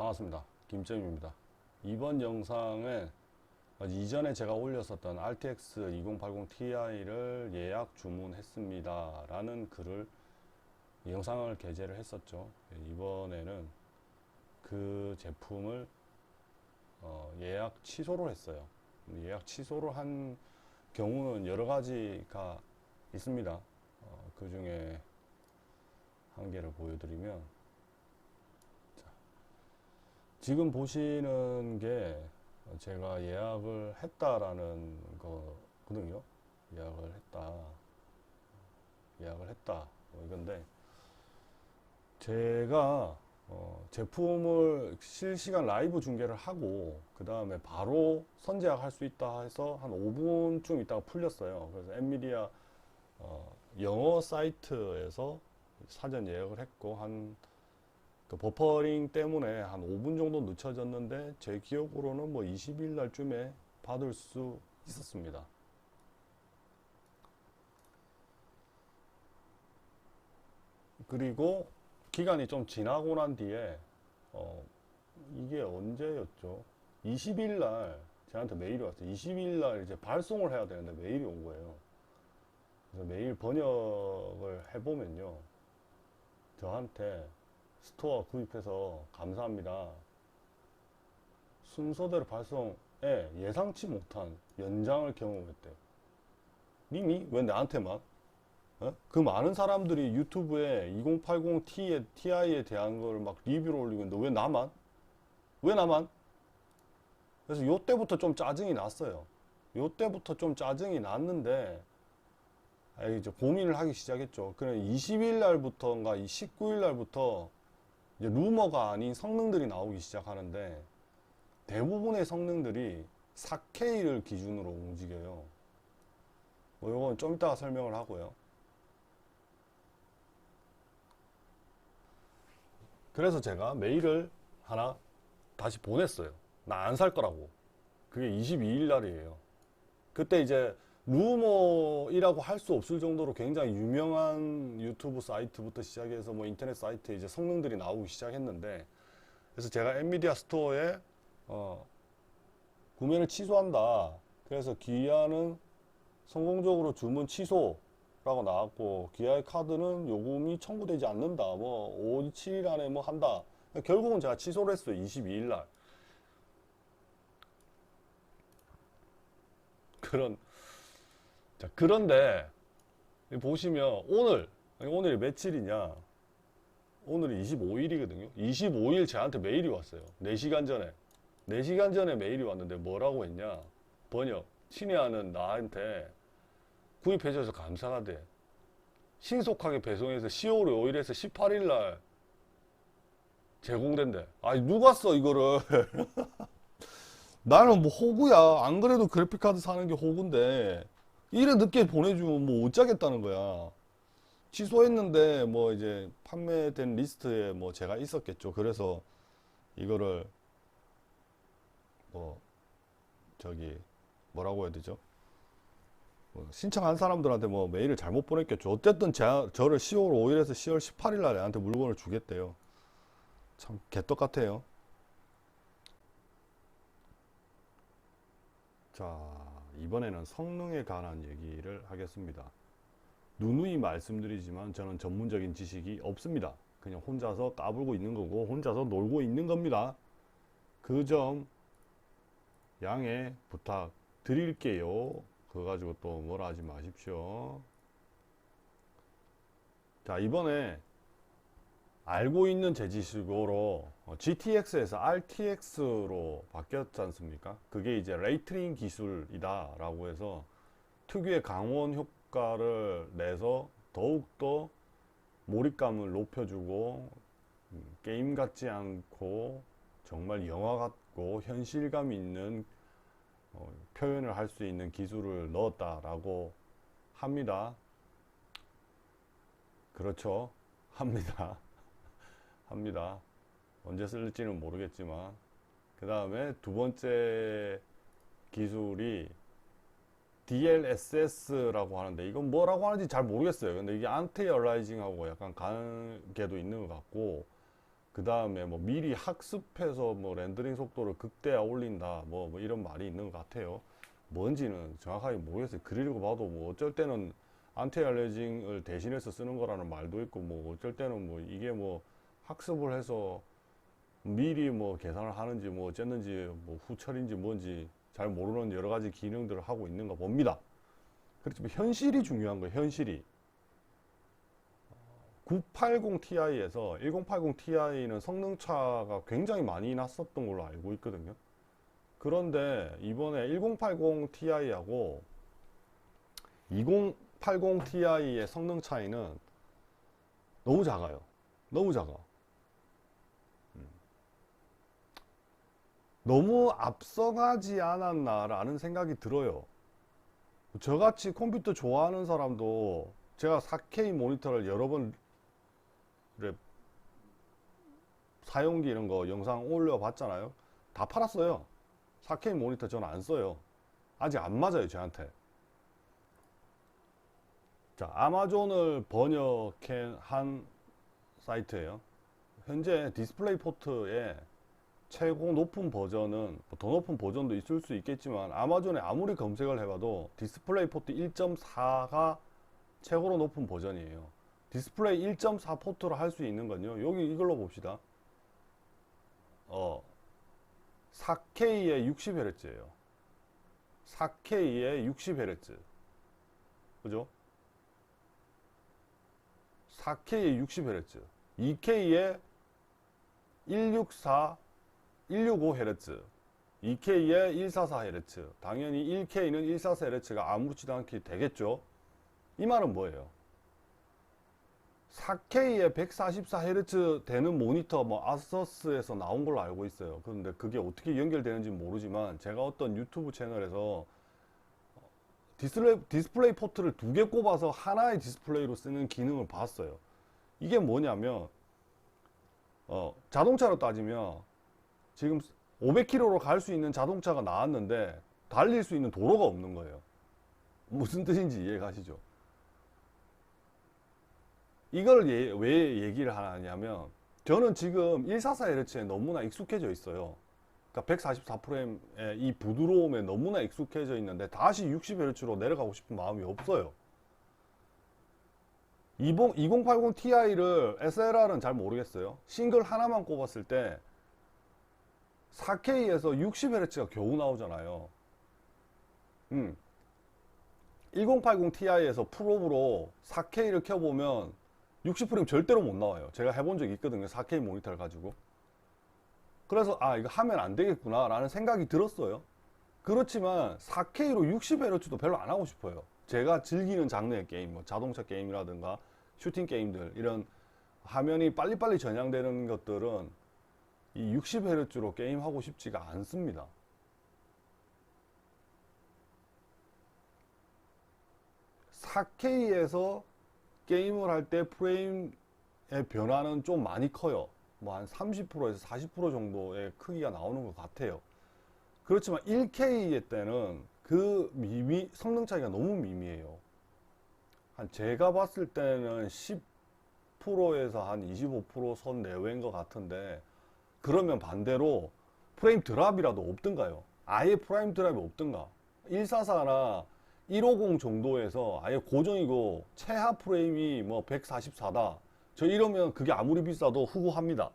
반갑습니다. 김정입니다. 이번 영상에 이전에 제가 올렸었던 RTX 2080 Ti를 예약 주문했습니다. 라는 글을 영상을 게재를 했었죠. 이번에는 그 제품을 어, 예약 취소를 했어요. 예약 취소를 한 경우는 여러 가지가 있습니다. 어, 그 중에 한 개를 보여드리면 지금 보시는 게 제가 예약을 했다라는 거거든요. 예약을 했다. 예약을 했다. 뭐 이건데 제가 어, 제품을 실시간 라이브 중계를 하고 그 다음에 바로 선제약 할 수 있다 해서 한 5분쯤 있다가 풀렸어요. 그래서 엔미디아 어, 영어 사이트에서 사전 예약을 했고 한 그 버퍼링 때문에 한 5분 정도 늦춰졌는데 제 기억으로는 뭐 20일 날쯤에 받을 수 있었습니다. 그리고 기간이 좀 지나고 난 뒤에 어 이게 언제였죠? 20일 날 저한테 메일이 왔어요. 20일 날 이제 발송을 해야 되는데 메일이 온 거예요. 그래서 메일 번역을 해보면요. 저한테 스토어 구입해서 감사합니다. 순서대로 발송에 예상치 못한 연장을 경험했대요. 님이 왜 나한테만? 어? 그 많은 사람들이 유튜브에 2080T에, Ti에 대한 걸 막 리뷰를 올리고 있는데 왜 나만? 왜 나만? 그래서 요 때부터 좀 짜증이 났어요. 요 때부터 좀 짜증이 났는데 아, 이제 고민을 하기 시작했죠. 그래 20일 날부터인가 19일 날부터 이제 루머가 아닌 성능들이 나오기 시작하는데 대부분의 성능들이 4K를 기준으로 움직여요. 뭐 이건 좀 이따가 설명을 하고요. 그래서 제가 메일을 하나 다시 보냈어요. 나 안 살 거라고. 그게 22일 날이에요. 그때 이제 루머이라고 할 수 없을 정도로 굉장히 유명한 유튜브 사이트부터 시작해서 뭐 인터넷 사이트에 이제 성능들이 나오기 시작했는데 그래서 제가 엔비디아 스토어에 어, 구매를 취소한다. 그래서 기아는 성공적으로 주문 취소라고 나왔고 기아의 카드는 요금이 청구되지 않는다. 뭐 5, 7일 안에 뭐 한다. 결국은 제가 취소를 했어요. 22일 날. 그런 자, 그런데 보시면 오늘 오늘이 며칠이냐? 오늘이 25일이거든요. 25일 저한테 메일이 왔어요. 4시간 전에. 4시간 전에 메일이 왔는데 뭐라고 했냐? 번역. 친애하는 나한테 구입해줘서 감사가 돼. 신속하게 배송해서 10월 5일에서 18일 날 제공된대. 아니, 누가 써, 이거를. 나는 뭐 호구야. 안 그래도 그래픽카드 사는 게 호구인데. 이래 늦게 보내주면 뭐 어쩌겠다는 거야. 취소했는데 뭐 이제 판매된 리스트에 뭐 제가 있었겠죠. 그래서 이거를 뭐 저기 뭐라고 해야 되죠? 뭐 신청한 사람들한테 뭐 메일을 잘못 보냈겠죠. 어쨌든 제, 저를 10월 5일에서 10월 18일 날에 한테 물건을 주겠대요. 참 개떡 같아요. 자, 이번에는 성능에 관한 얘기를 하겠습니다. 누누이 말씀드리지만 저는 전문적인 지식이 없습니다. 그냥 혼자서 까불고 있는 거고 혼자서 놀고 있는 겁니다. 그 점 양해 부탁드릴게요. 그거 가지고 또 뭐라 하지 마십시오. 자, 이번에 알고 있는 제 지식으로 어, GTX에서 RTX로 바뀌었지 않습니까? 그게 이제 레이트링 기술이다 라고 해서 특유의 강원 효과를 내서 더욱더 몰입감을 높여주고 음, 게임 같지 않고 정말 영화 같고 현실감 있는 어, 표현을 할 수 있는 기술을 넣었다라고 합니다. 그렇죠. 합니다. 합니다. 언제 쓸지는 모르겠지만 그 다음에 두 번째 기술이 DLSS라고 하는데 이건 뭐라고 하는지 잘 모르겠어요. 근데 이게 안티 얼라이징하고 약간 관계도 있는 것 같고 그그 다음에 뭐 미리 학습해서 뭐 렌더링 속도를 극대화 올린다 뭐, 뭐 이런 말이 있는 것 같아요. 뭔지는 정확하게 모르겠어요. 그리고 봐도 뭐 어쩔 때는 알레징을 대신해서 쓰는 거라는 말도 있고 뭐 어쩔 때는 뭐 이게 뭐 학습을 해서 미리 뭐 계산을 하는지 뭐 어쨌는지 뭐 후철인지 뭔지 잘 모르는 여러 가지 기능들을 하고 있는가 봅니다. 그렇지만 현실이 중요한 거예요. 현실이. 980ti에서 1080ti는 성능 차가 굉장히 많이 났었던 걸로 알고 있거든요. 그런데 이번에 1080ti하고 2080ti의 성능 차이는 너무 작아요. 너무 작아. 너무 앞서가지 않았나라는 생각이 들어요. 저같이 컴퓨터 좋아하는 사람도 제가 4K 모니터를 여러 번 사용기 이런 거 영상 올려봤잖아요. 다 팔았어요. 4K 모니터 저는 안 써요. 아직 안 맞아요, 저한테. 자, 아마존을 번역한 사이트예요. 현재 디스플레이 포트에 최고 높은 버전은 뭐더 높은 버전도 있을 수 있겠지만 아마존에 아무리 검색을 해봐도 디스플레이 포트 1.4가 최고로 높은 버전이에요. 디스플레이 1.4 포트로 할 수 있는 건요. 여기 이걸로 봅시다. 어, 4K에 60Hz예요. 4K에 60Hz. 그죠? 4K에 60Hz. 2K에 164, 165Hz. 2K에 144Hz. 당연히 1K는 144Hz가 아무렇지도 않게 되겠죠. 이 말은 뭐예요? 4K에 144Hz 되는 모니터 뭐 아서스에서 나온 걸로 알고 있어요. 그런데 그게 어떻게 연결되는지 모르지만 제가 어떤 유튜브 채널에서 디스플레이, 디스플레이 포트를 두 개 꼽아서 하나의 디스플레이로 쓰는 기능을 봤어요. 이게 뭐냐면 어, 자동차로 따지면 지금 500km로 갈 수 있는 자동차가 나왔는데 달릴 수 있는 도로가 없는 거예요. 무슨 뜻인지 이해 가시죠? 이걸 예- 왜 얘기를 하냐면 저는 지금 144Hz에 너무나 익숙해져 있어요. 그러니까 144프레임의 이 부드러움에 너무나 익숙해져 있는데 다시 60Hz로 내려가고 싶은 마음이 없어요. 2080 Ti를 SLR은 잘 모르겠어요. 싱글 하나만 꼽았을 때 4K에서 60Hz가 겨우 나오잖아요. 음. 1080 Ti에서 프로브로 4K를 켜보면 60프레임 절대로 못 나와요. 제가 해본 적이 있거든요. 4K 모니터를 가지고. 그래서 아 이거 하면 안 되겠구나 라는 생각이 들었어요. 그렇지만 4K로 60Hz도 별로 안 하고 싶어요. 제가 즐기는 장르의 게임, 뭐 자동차 게임이라든가 슈팅 게임들 이런 화면이 빨리빨리 전향되는 것들은 이 60Hz로 게임하고 싶지가 않습니다. 사 k 에서 게임을 할 때 프레임의 변화는 좀 많이 커요. 뭐 한 30%에서 40% 정도의 크기가 나오는 것 같아요. 그렇지만 1K의 때는 그 미미, 성능 차이가 너무 미미해요. 한 제가 봤을 때는 10%에서 한 25%선 내외인 것 같은데 그러면 반대로 프레임 드랍이라도 없든가요? 아예 프레임 드랍이 없든가? 144나 150 정도에서 아예 고정이고 최하 프레임이 뭐 144다. 저 이러면 그게 아무리 비싸도 후구합니다.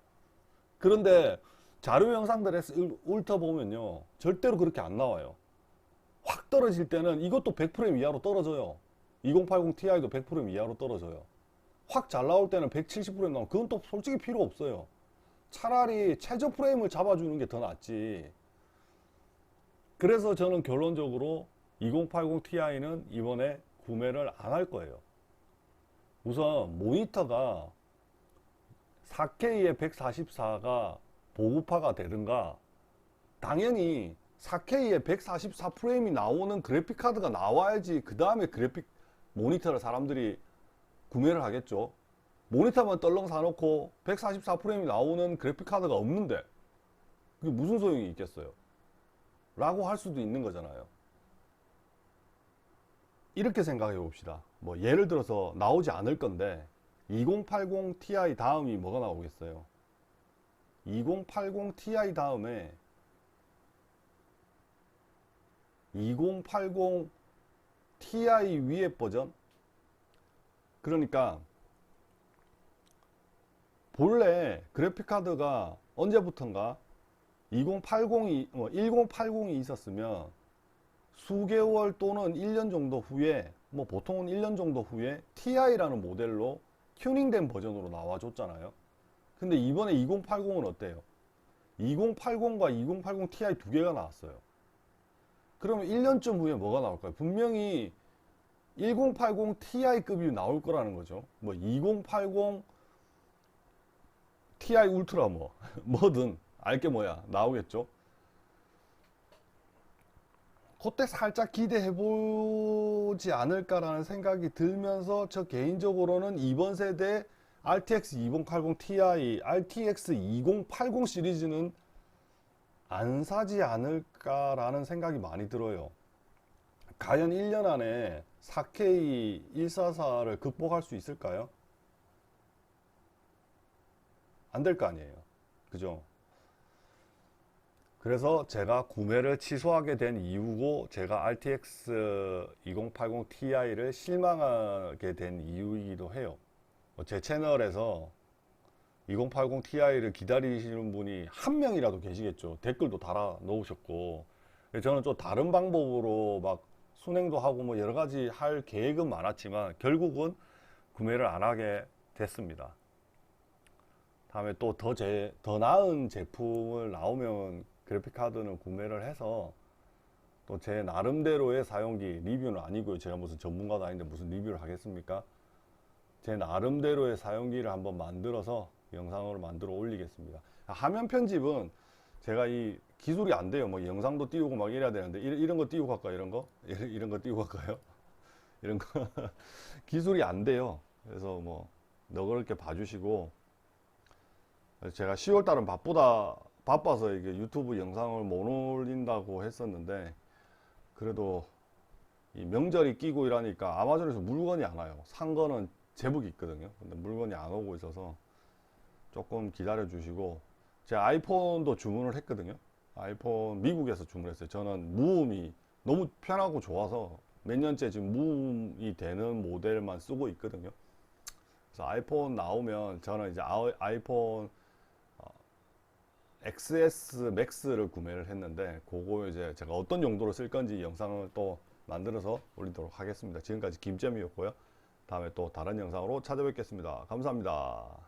그런데 자료 영상들에서 훑어보면요. 절대로 그렇게 안 나와요. 확 떨어질 때는 이것도 100프레임 이하로 떨어져요. 2080 Ti도 100프레임 이하로 떨어져요. 확 잘 나올 때는 170프레임 나오면 그건 또 솔직히 필요 없어요. 차라리 최저 프레임을 잡아주는 게 더 낫지. 그래서 저는 결론적으로 2080 Ti는 이번에 구매를 안 할 거예요. 우선 모니터가 4K에 144가 보급화가 되든가 당연히 4K에 144 프레임이 나오는 그래픽 카드가 나와야지 그 다음에 그래픽 모니터를 사람들이 구매를 하겠죠. 모니터만 떨렁 사놓고 144 프레임이 나오는 그래픽 카드가 없는데 그게 무슨 소용이 있겠어요? 라고 할 수도 있는 거잖아요. 이렇게 생각해 봅시다. 뭐 예를 들어서 나오지 않을 건데 2080 Ti 다음이 뭐가 나오겠어요? 2080 Ti 다음에 2080 Ti 위에 버전 그러니까 본래 그래픽 카드가 언제부턴가 2080이 뭐 1080이 있었으면 수개월 또는 1년 정도 후에 뭐 보통은 1년 정도 후에 TI라는 모델로 튜닝된 버전으로 나와줬잖아요. 근데 이번에 2080은 어때요? 2080과 2080 Ti 두 개가 나왔어요. 그러면 1년쯤 후에 뭐가 나올까요? 분명히 1080 Ti급이 나올 거라는 거죠. 뭐 2080 Ti 울트라 뭐 뭐든 알게 뭐야 나오겠죠. 그때 살짝 기대해 보지 않을까라는 생각이 들면서 저 개인적으로는 이번 세대 RTX 2080 Ti, RTX 2080 시리즈는 안 사지 않을까라는 생각이 많이 들어요. 과연 1년 안에 4K 144를 극복할 수 있을까요? 안 될 거 아니에요. 그죠? 그래서 제가 구매를 취소하게 된 이유고 제가 RTX 2080 Ti를 실망하게 된 이유이기도 해요. 뭐제 채널에서 2080 Ti를 기다리시는 분이 한 명이라도 계시겠죠. 댓글도 달아 놓으셨고. 저는 좀 다른 방법으로 막 순행도 하고 뭐 여러 가지 할 계획은 많았지만 결국은 구매를 안 하게 됐습니다. 다음에 또 더 제, 더 나은 제품을 나오면 그래픽 카드는 구매를 해서 또 제 나름대로의 사용기 리뷰는 아니고요. 제가 무슨 전문가도 아닌데 무슨 리뷰를 하겠습니까? 제 나름대로의 사용기를 한번 만들어서 영상으로 만들어 올리겠습니다. 화면 편집은 제가 이 기술이 안 돼요. 뭐 영상도 띄우고 막 이래야 되는데 이런, 거 띄우고 갈까 이런 거? 이런, 이런 거 띄우고 갈까요? 이런 거 기술이 안 돼요. 그래서 뭐 너그럽게 봐주시고 제가 10월 달은 바쁘다 바빠서 이게 유튜브 영상을 못 올린다고 했었는데 그래도 이 명절이 끼고 이러니까 아마존에서 물건이 안 와요. 산 거는 제복이 있거든요. 근데 물건이 안 오고 있어서 조금 기다려 주시고 제가 아이폰도 주문을 했거든요. 아이폰 미국에서 주문했어요. 저는 무음이 너무 편하고 좋아서 몇 년째 지금 무음이 되는 모델만 쓰고 있거든요. 그래서 아이폰 나오면 저는 이제 아이- 아이폰 어, XS 맥스를 구매를 했는데 그거 이제 제가 어떤 용도로 쓸 건지 영상을 또 만들어서 올리도록 하겠습니다. 지금까지 김잼이었고요. 다음에 또 다른 영상으로 찾아뵙겠습니다. 감사합니다.